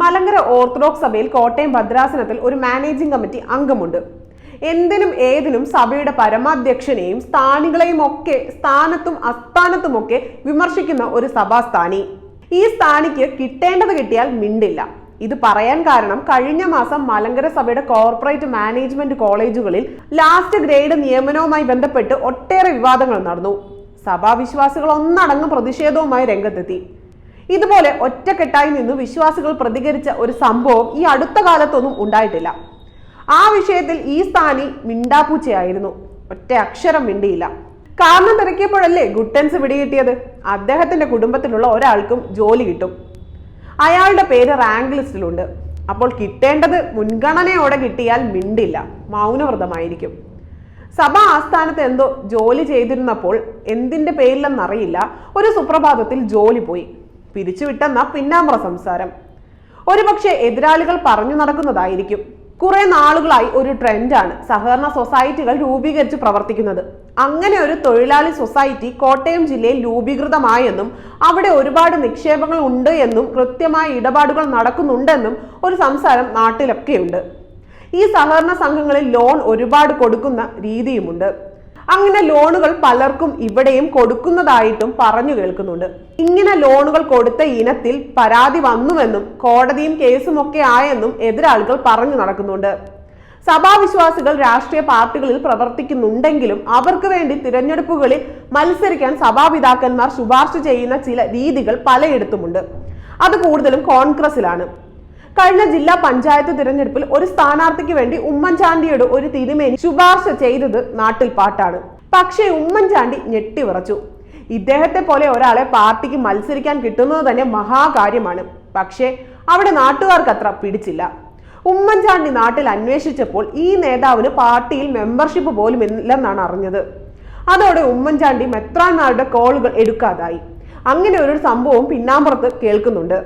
Malankara orthodox സഭയിൽ കോട്ടയം ഭദ്രാസനത്തിൽ ഒരു managing committee അംഗമുണ്ട്. എന്തിനും ഏതിനും സഭയുടെ പരമാധ്യക്ഷനെയും സ്ഥാനികളെയും ഒക്കെ സ്ഥാനത്തും അസ്ഥാനത്തുമൊക്കെ വിമർശിക്കുന്ന ഒരു സഭാസ്ഥാനി. ഈ സ്ഥാനിക്ക് കിട്ടേണ്ടത് കിട്ടിയാൽ മിണ്ടില്ല. ഇത് പറയാൻ കാരണം കഴിഞ്ഞ മാസം മലങ്കര സഭയുടെ കോർപ്പറേറ്റ് മാനേജ്മെന്റ് കോളേജുകളിൽ ലാസ്റ്റ് ഗ്രേഡ് നിയമനവുമായി ബന്ധപ്പെട്ട് ഒട്ടേറെ വിവാദങ്ങൾ നടന്നു. സഭാവിശ്വാസികൾ ഒന്നടങ്കം പ്രതിഷേധവുമായി രംഗത്തെത്തി. ഇതുപോലെ ഒറ്റക്കെട്ടായി നിന്ന് വിശ്വാസികൾ പ്രതികരിച്ച ഒരു സംഭവം ഈ അടുത്ത കാലത്തൊന്നും ഉണ്ടായിട്ടില്ല. ആ വിഷയത്തിൽ ഈ സ്ഥാനി മിണ്ടാപ്പൂച്ചയായിരുന്നു. ഒറ്റ അക്ഷരം മിണ്ടിയില്ല. കാരണം തിരക്കിയപ്പോഴല്ലേ ഗുട്ടൻസ് പിടികിട്ടിയത് അദ്ദേഹത്തിന്റെ കുടുംബത്തിലുള്ള ഒരാൾക്കും ജോലി കിട്ടും. അയാളുടെ പേര് റാങ്ക് ലിസ്റ്റിലുണ്ട്. അപ്പോൾ കിട്ടേണ്ടത് മുൻഗണനയോടെ കിട്ടിയാൽ മിണ്ടില്ല. മൗനവ്രതമായിരിക്കും. സഭാ ആസ്ഥാനത്ത് എന്തോ ജോലി ചെയ്തിരുന്നപ്പോൾ എന്തിന്റെ പേരിലെന്നറിയില്ല. ഒരു സുപ്രഭാതത്തിൽ ജോലി പോയി. പിരിച്ചുവിട്ടെന്ന പിന്നാമ്പ്ര സംസാരം. ഒരുപക്ഷെ എതിരാളികൾ പറഞ്ഞു നടക്കുന്നതായിരിക്കും. കുറെ നാളുകളായി ഒരു ട്രെൻഡാണ് സഹകരണ സൊസൈറ്റികൾ രൂപീകരിച്ച് പ്രവർത്തിക്കുന്നത്. അങ്ങനെ ഒരു തൊഴിലാളി സൊസൈറ്റി കോട്ടയം ജില്ലയിൽ രൂപീകൃതമായെന്നും അവിടെ ഒരുപാട് നിക്ഷേപങ്ങൾ ഉണ്ട് എന്നും കൃത്യമായ ഇടപാടുകൾ നടക്കുന്നുണ്ടെന്നും ഒരു സംസാരം നാട്ടിലൊക്കെയുണ്ട്. ഈ സഹകരണ സംഘങ്ങളിൽ ലോൺ ഒരുപാട് കൊടുക്കുന്ന രീതിയുമുണ്ട്. അങ്ങനെ ലോണുകൾ പലർക്കും ഇവിടെയും കൊടുക്കുന്നതായിട്ടും പറഞ്ഞു കേൾക്കുന്നുണ്ട്. ഇങ്ങനെ ലോണുകൾ കൊടുത്ത ഇനത്തിൽ പരാതി വന്നുവെന്നും കോടതിയും കേസും ഒക്കെ ആയെന്നും എതിരാളികൾ പറഞ്ഞു നടക്കുന്നുണ്ട്. സഭാവിശ്വാസികൾ രാഷ്ട്രീയ പാർട്ടികളിൽ പ്രവർത്തിക്കുന്നുണ്ടെങ്കിലും അവർക്ക് വേണ്ടി തിരഞ്ഞെടുപ്പുകളിൽ മത്സരിക്കാൻ സഭാപിതാക്കന്മാർ ശുപാർശ ചെയ്യുന്ന ചില രീതികൾ പലയിടത്തുമുണ്ട്. അത് കൂടുതലും കോൺഗ്രസിലാണ് കഴിഞ്ഞ ജില്ലാ പഞ്ചായത്ത് തിരഞ്ഞെടുപ്പിൽ ഒരു സ്ഥാനാർത്ഥിക്ക് വേണ്ടി ഉമ്മൻചാണ്ടിയുടെ ഒരു തിരുമേനി ശുപാർശ ചെയ്തത് നാട്ടിൽ പാട്ടാണ്. പക്ഷേ ഉമ്മൻചാണ്ടി ഞെട്ടിവിറച്ചു ഇദ്ദേഹത്തെ പോലെ ഒരാളെ പാർട്ടിക്ക് മത്സരിക്കാൻ കിട്ടുന്നത് തന്നെ മഹാകാര്യമാണ്. പക്ഷേ അവിടെ നാട്ടുകാർക്ക് അത്ര പിടിച്ചില്ല. ഉമ്മൻചാണ്ടി നാട്ടിൽ അന്വേഷിച്ചപ്പോൾ ഈ നേതാവിന് പാർട്ടിയിൽ മെമ്പർഷിപ്പ് പോലും ഇല്ലെന്നാണ് അറിഞ്ഞത്. അതോടെ ഉമ്മൻചാണ്ടി മെത്രാന്മാരുടെ കോളുകൾ എടുക്കാതായി. അങ്ങനെ ഒരു സംഭവം പിന്നാമ്പുറത്ത് കേൾക്കുന്നുണ്ട്.